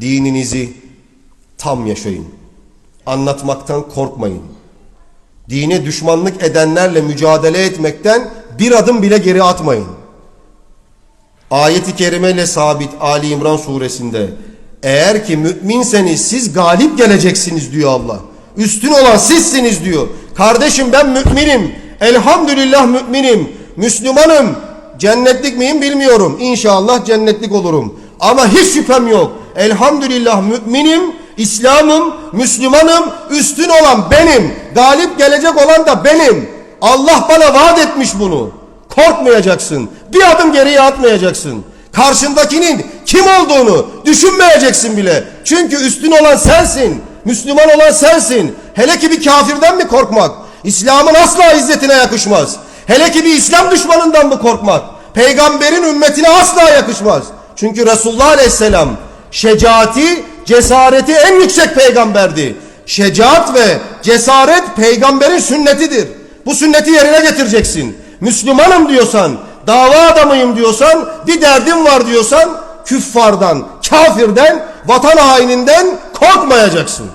Dininizi tam yaşayın. Anlatmaktan korkmayın. Dine düşmanlık edenlerle mücadele etmekten bir adım bile geri atmayın. Ayet-i kerimeyle sabit Ali İmran suresinde eğer ki müminseniz siz galip geleceksiniz diyor Allah. Üstün olan sizsiniz diyor. Kardeşim ben müminim. Elhamdülillah müminim. Müslümanım. Cennetlik miyim bilmiyorum. İnşallah cennetlik olurum. Ama hiç şüphem yok. Elhamdülillah müminim. İslam'ım, Müslümanım, üstün olan benim. Galip gelecek olan da benim. Allah bana vaat etmiş bunu. Korkmayacaksın. Bir adım geriye atmayacaksın. Karşındakinin kim olduğunu düşünmeyeceksin bile. Çünkü üstün olan sensin. Müslüman olan sensin. Hele ki bir kafirden mi korkmak? İslam'ın asla izzetine yakışmaz. Hele ki bir İslam düşmanından mı korkmak? Peygamberin ümmetine asla yakışmaz. Çünkü Resulullah Aleyhisselam şecaati, cesareti en yüksek peygamberdi. Şecaat ve cesaret peygamberin sünnetidir. Bu sünneti yerine getireceksin. Müslümanım diyorsan, dava adamıyım diyorsan, bir derdim var diyorsan küffardan, kafirden, vatan haininden korkmayacaksın.